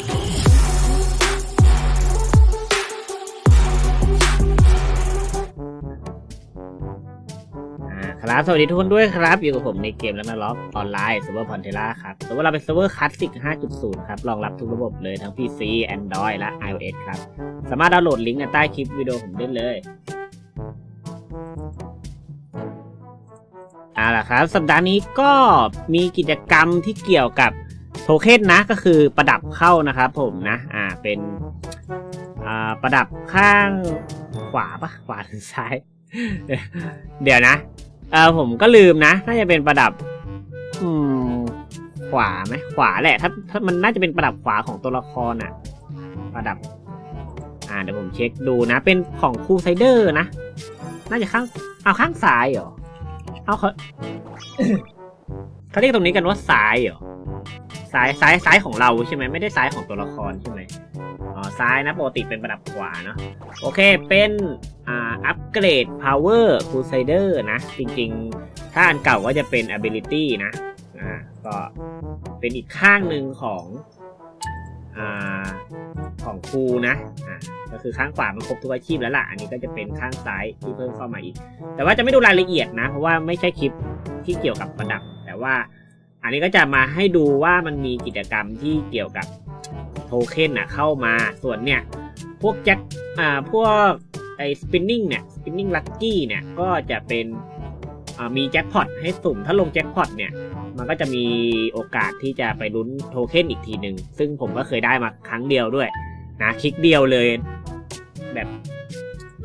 ครับสวัสดีทุกคนด้วยครับ อยู่กับผมในเกมแล้วนะล็อกออนไลน์ซิร์ฟเวอร์พอนเทล่าครับซิร์ฟเวอร์เราเป็นเซิร์ฟเวอร์คลาสสิก 5.0 ครับรองรับทุกระบบเลยทั้ง PC Android และ iOS ครับ สามารถดาวน์โหลดลิงก์ในใต้คลิปวิดีโอผมได้เลยเอาล่ะครับ สัปดาห์นี้ก็มีกิจกรรมที่เกี่ยวกับ โทเค็นนะก็คือประดับเข้านะครับผมนะอ่าเป็นอ่าประดับข้างขวาปะขวาหรือซ้าย เดี๋ยวนะเออผมก็ลืมนะน่าจะเป็นประดับ อืม ขวาไหมขวาแหละถ้าถ้ามันน่าจะเป็นประดับขวาของตัวละครอะประดับ อ่าเดี๋ยวผมเช็คดูนะ เป็นของคูไซเดอร์นะน่าจะข้างเอาข้างซ้ายเหรอเอาเขาเขาเรียกตรงนี้กันว่าซ้ายเหรอ ซ้ายซ้ายซ้ายของเราใช่ไหมไม่ได้ซ้ายของตัวละครใช่ไหมอ๋อซ้ายนะปกติเป็นประดับขวาเนาะโอเคเป็นอ่าอัปเกรด power crusader นะ จริงๆ ถ้าอันเก่าก็จะเป็น ability นะอ่าก็เป็นอีกข้างหนึ่งของอ่าของครูนะอ่าก็คือข้างขวามันครบทุกอาชีพแล้วล่ะ อันนี้ก็จะเป็นข้างซ้ายที่เพิ่มเข้ามาอีก แต่ว่าจะไม่ดูรายละเอียดนะ เพราะว่าไม่ใช่คลิปที่เกี่ยวกับประดับ แต่ว่า อันนี้ก็จะมาให้ดูว่ามันมีกิจกรรมที่เกี่ยวกับโทเค็นนะเข้ามาส่วนเนี่ยพวกแจ็คอ่าพวกไอ้สปินนิ่งเนี่ยสปินนิ่งลัคกี้เนี่ยก็จะเป็นอ่ามีแจ็คพอตให้สุ่มถ้าลงแจ็คพอตเนี่ยมันก็จะมีโอกาสที่จะไปลุ้นโทเค็นอีกทีหนึ่งซึ่งผมก็เคยได้มาครั้งเดียวด้วยนะคลิกเดียวเลย แบบ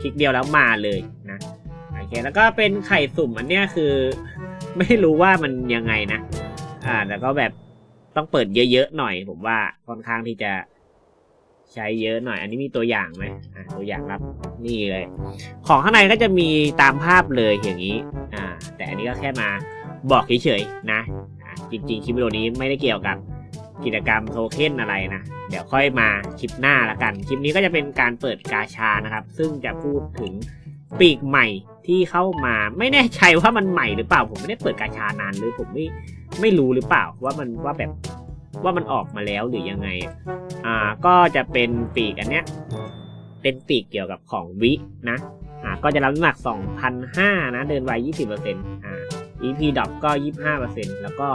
คลิกเดียวแล้วมาเลยนะโอเคแล้วก็เป็นไข่สุ่มอันเนี้ยคือ ไม่รู้ว่ามันยังไงนะ อ่าแต่ก็แบบต้องเปิดเยอะๆหน่อย ผมว่าค่อนข้างที่จะใช้เยอะหน่อย อันนี้มีตัวอย่างไหมอะตัวอย่างครับนี่เลย ของข้างในก็จะมีตามภาพเลยอย่างนี้ อ่า แต่อันนี้ก็แค่มาบอกเฉยๆนะอ่าจริงๆคลิปวิดีโอนี้ไม่ได้เกี่ยวกับกิจกรรมโทเค็นอะไรนะ เดี๋ยวค่อยมาคลิปหน้าละกัน คลิปนี้ก็จะเป็นการเปิดกาชานะครับ ซึ่งจะพูดถึงปีกใหม่ ที่เข้ามาไม่แน่ใจว่ามันใหม่หรือเปล่า ผมไม่ได้เปิดกาชานานหรือผมไม่ไม่รู้หรือเปล่าว่ามันว่าแบบว่ามันออกมาแล้วหรือยังไง อ่าก็จะเป็นปีกอันเนี้ยเป็นปีกเกี่ยวกับของวินะอ่าก็จะรับน้ำหนัก2,500นะเดินไว20%อ่า EP ดอปก็ 25%แล้วก็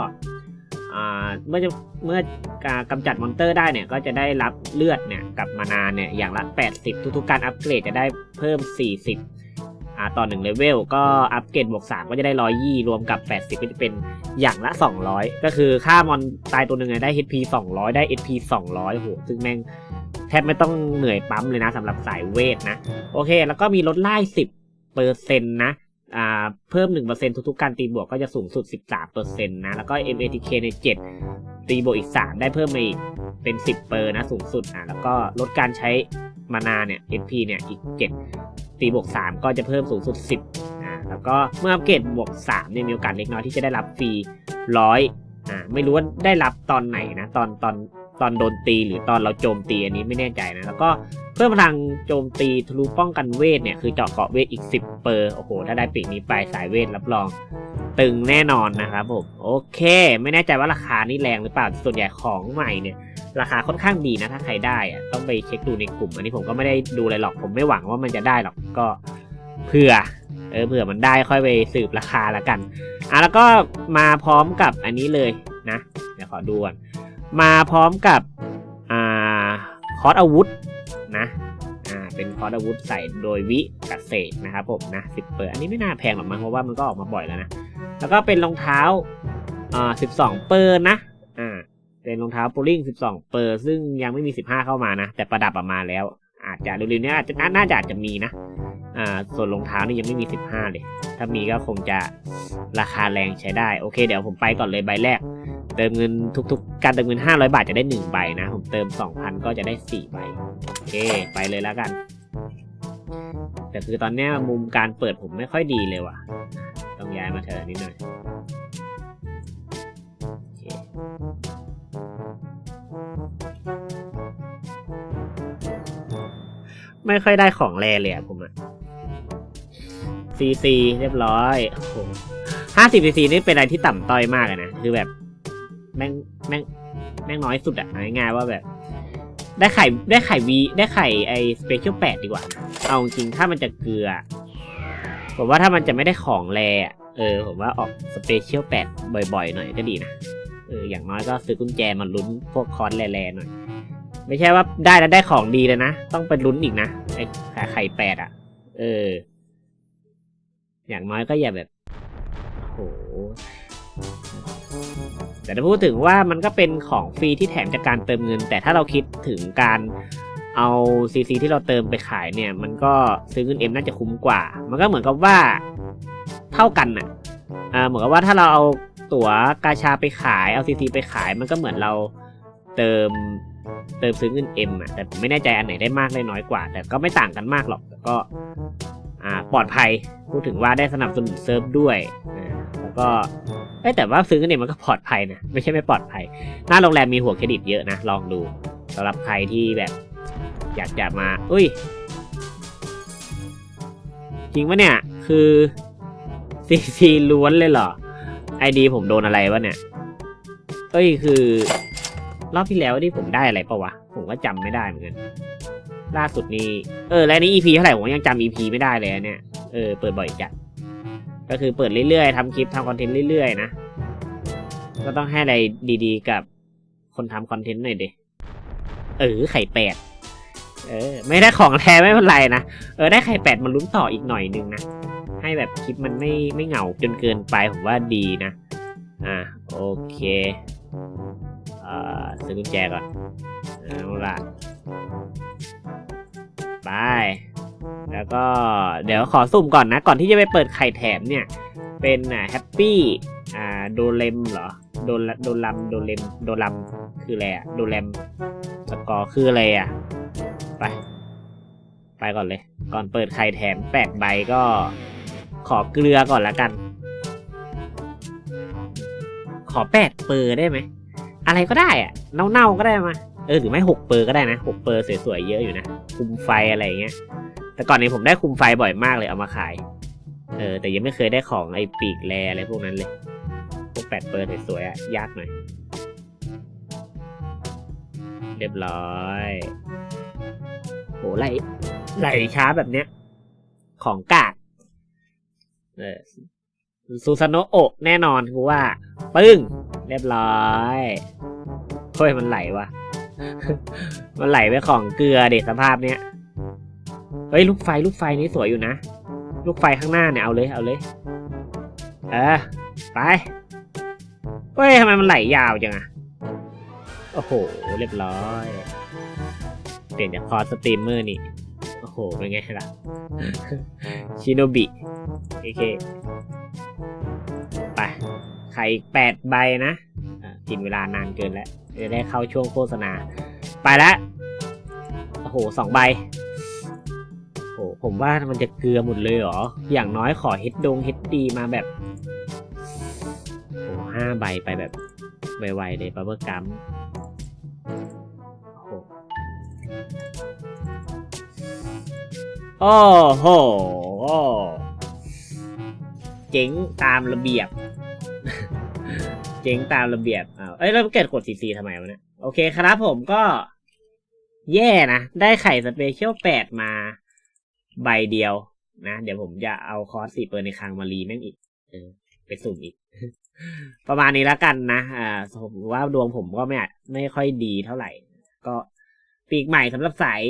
อ่าเมื่อจะเมื่อการกำจัดมอนเตอร์ได้เนี่ยก็จะได้รับเลือดเนี่ยกับมานาเนี่ยอย่างละ 80 ทุกๆการอัปเกรดจะได้เพิ่ม 40 อ่าต่อ1เลเวลก็อัปเกรดบวก 3 ก็จะได้ 120 รวมกับ 80 ก็จะเป็นอย่างละ 200 ก็คือค่ามอนตายตัวหนึ่งเนี่ยได้ HP 200 ได้ HP 200โหซึ่งแม่งแทบไม่ต้องเหนื่อยปั๊มเลยนะสำหรับสายเวทนะ โอเค แล้วก็มีลดไล่สิบเปอร์เซ็นต์นะอ่าเพิ่มหนึ่งเปอร์เซ็นทุกๆ การตีบวกก็จะสูงสุดสิบสามเปอร์เซ็นต์นะ แล้วก็ MATK ในเจ็ดตีบวกอีกสามได้เพิ่มมาอีกเป็นสิบเปอร์นะ สูงสุดอะแล้วก็ลดการใช้มานาเนี่ย SP เนี่ยอีกเจ็ด ตีบวกสามก็จะเพิ่มสูงสุดสิบอ่าแล้วก็เมื่ออัปเกรดบวกสามเนี่ยมีโอกาสเล็กน้อยที่จะได้รับฟรีร้อยอ่าไม่รู้ว่าได้รับตอนไหนนะตอนตอนตอนโดนตีหรือตอนเราโจมตีอันนี้ไม่แน่ใจนะแล้วก็เพิ่มพลังโจมตีทะลุป้องกันเวทเนี่ยคือเจาะเกาะเวทอีก 10 เปอร์โอ้โห ถ้าได้ปีกนี้ไปสายเวทรับรอง ตึงแน่นอนนะครับผมโอเค ไม่แน่ใจว่าราคานี่แรงหรือเปล่าส่วนใหญ่ของใหม่เนี่ย ราคาค่อนข้างดีนะถ้าใครได้อะต้องไปเช็คดูในกลุ่ม อันนี้ผมก็ไม่ได้ดูอะไรหรอก ผมไม่หวังว่ามันจะได้หรอกก็เผื่อเออเผื่อมันได้ค่อยไปสืบราคาละกันอะแล้วก็มาพร้อมกับอันนี้เลยนะเดี๋ยวขอดูก่อนมาพร้อมกับอ่าคอร์สอาวุธนะอ่าเป็นคอร์สอาวุธใส่โดยวิกเศษนะครับผมนะสิบเปอร์อันนี้ไม่น่าแพงหรอกมั้งเพราะว่ามันก็ออกมาบ่อยแล้วนะแล้วก็เป็นรองเท้าอ่าสิบสองเปอร์นะ เป็นรองเท้าโปลิงสิบสองเปอร์ ซึ่งยังไม่มีสิบห้าเข้ามานะ แต่ประดับออกมาแล้ว อาจจะเร็วๆนี้อาจจะน่าจะอาจจะมีนะอ่าส่วนรองเท้านี่ยังไม่มีสิบห้าเลย ถ้ามีก็คงจะราคาแรงใช้ได้ โอเค เดี๋ยวผมไปก่อนเลยใบแรก เติมเงินทุกๆ การเติมเงิน 500 บาทจะได้ 1 ใบนะ ผมเติม 2,000 ก็จะได้ 4 ใบ โอเค ไปเลยแล้วกัน แต่คือตอนเนี้ยมุมการเปิดผมไม่ค่อยดีเลยว่ะ ต้องย้ายมาเธอนิดหน่อย ไม่ค่อยได้ของแรเลยอะผมอะซีซีเรียบร้อยห้าสิบซีซีนี่เป็นอะไรที่ต่ำต้อยมากนะ คือแบบ แม่งแม่งแม่งน้อยสุดอะเอาง่ายๆว่าแบบ ได้ไข่ได้ไข่วีได้ไข่ไอสเปเชียลแปดดีกว่า เอาจริงถ้ามันจะเกลือ ผมว่าถ้ามันจะไม่ได้ของแรเออ ผมว่าออกสเปเชียลแปดบ่อยๆ หน่อยก็ดีนะ เออ อย่างน้อยก็ซื้อกุญแจมาลุ้นพวกคอนแร่ๆหน่อย ไม่ใช่ว่าได้แล้วได้ของดีเลยนะ ต้องไปลุ้นอีกนะไอ้ขาไข่แปดอะ เออ อย่างน้อยก็อย่าแบบโหแต่ถ้าพูดถึงว่ามันก็เป็นของฟรีที่แถมจากการเติมเงิน แต่ถ้าเราคิดถึงการเอาซีซีที่เราเติมไปขายเนี่ย มันก็ซื้อเงินเอ็มน่าจะคุ้มกว่า มันก็เหมือนกับว่าเท่ากันน่ะอ่าเหมือนกับว่าถ้าเราเอาตั๋วกาชาไปขายเอาซีซีไปขาย มันก็เหมือนเราเติม เติมซื้อเงินเอ็มอะแต่ผมไม่แน่ใจอันไหนได้มากได้น้อยกว่า แต่ก็ไม่ต่างกันมากหรอกแต่ก็อ่าปลอดภัยพูดถึงว่าได้สนับสนุนเซิร์ฟด้วยแล้วก็เอ้ยแต่ว่าซื้อกันเนี่ยมันก็ปลอดภัยนะไม่ใช่ไม่ปลอดภัย หน้าโรงแรมมีหัวเครดิตเยอะนะลองดูสำหรับใครที่แบบอยากจะมาอุ้ยจริงปะเนี่ยคือซีซีล้วนเลยเหรอไอดีผมโดนอะไรวะเนี่ยเอ้ยคือ รอบที่แล้วที่ผมได้อะไรปะวะ ผมก็จำไม่ได้เหมือนกัน ล่าสุดนี้ เออ แล้วนี่ EP เท่าไหร่ผมยังจำ EP ไม่ได้เลยเนี่ย เออ เปิดบ่อยจัด ก็คือเปิดเรื่อยๆทำคลิปทำคอนเทนต์เรื่อยๆนะ ก็ต้องให้อะไรดีๆกับคนทำคอนเทนต์หน่อยเดเออ ไข่แปด เออ ไม่ได้ของแท้ไม่เป็นไรนะ เออ ได้ไข่แปดมาลุ้นต่ออีกหน่อยนึงนะ ให้แบบคลิปมันไม่ไม่เหงาจนเกินไปผมว่าดีนะ อ่า โอเค ซื้อกุญแจก่อนเอาละไปแล้วก็เดี๋ยวขอสุ่มก่อนนะ ก่อนที่จะไปเปิดไข่แถมเนี่ย เป็นอ่าแฮปปี้อ่าโดเลมเหรอโดลโดลัมโดเลมโดลัมคืออะไรอะโดเลมสกอร์คืออะไรอะไป ไปก่อนเลย ก่อนเปิดไข่แถมแปดใบก็ขอเกลือก่อนละกัน ขอแปดเปอร์ได้ไหม อะไรก็ได้อะเน่าๆก็ได้มาเออหรือไม่หกเปอร์ก็ได้นะหกเปอร์สวยๆเยอะอยู่นะคุมไฟอะไรเงี้ย แต่ก่อนนี้ผมได้คุมไฟบ่อยมากเลยเอามาขายเออแต่ยังไม่เคยได้ของไอ้ปีกแรอะไรพวกนั้นเลยพวกแปดเปิดสวยๆอะยากหน่อยเรียบร้อยโหไหลไหลช้าแบบเนี้ย ของกากเออซูซานโนโอะแน่นอนกูว่า ปึ้ง เรียบร้อยเฮ้ยมันไหลวะมันไหลไปของเกลือเด็ดสภาพเนี้ยเฮ้ยลูกไฟลูกไฟนี้สวยอยู่นะ ลูกไฟข้างหน้าเนี่ยเอาเลยเอาเลย เออไปเฮ้ยทำไมมันไหลยาวจังอะโอ้โหเรียบร้อย เปลี่ยนจากคอสตรีมเมอร์นี่โอ้โหเป็นไงล่ะชิโนบิโอเคไป ข่แปดใบนะกินเวลานานเกินแล้วจะได้เข้าช่วงโฆษณา ไปแล้วโอ้โหสองใบโอ้ผมว่ามันจะเกลือหมดเลยเหรอ อย่างน้อยขอเฮดดงเฮดดีมาแบบโอ้ห้าใบไปแบบไวๆเลยบับเบิลกัมโอ้โหเจ๋งตามระเบียบ เจ๋งตามระเบียบอ้าวเอ้ย แล้วเกิดกดซีซีทำไมวะเนี่ย โอเคครับผมก็แย่นะ ได้ไข่สเปเชียลแปดมาใบเดียวนะ เดี๋ยวผมจะเอาคอสสี่เปิดในคลังมารีแม่งอีก เออ ไปสุ่มอีก ประมาณนี้แล้วกันนะอ่าผมว่าดวงผมก็ไม่ไม่ค่อยดีเท่าไหร่ ก็ปีกใหม่สำหรับสาย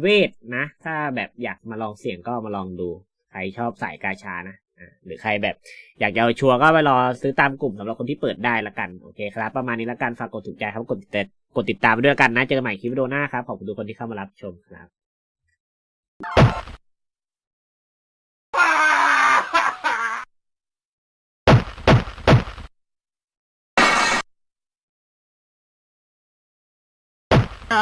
เวทนะ ถ้าแบบอยากมาลองเสี่ยงก็มาลองดู ใครชอบสายกาชานะ หรือใครแบบอยากจะชัวร์ก็ไปรอซื้อตามกลุ่มสำหรับคนที่เปิดได้ละกัน โอเคครับ ประมาณนี้ละกัน ฝากกดถูกใจครับ กดติดกดติดตามด้วยกันนะ เจอกันใหม่คลิปวิดีโอหน้าครับ ขอบคุณทุกคนที่เข้ามารับชมครับอ้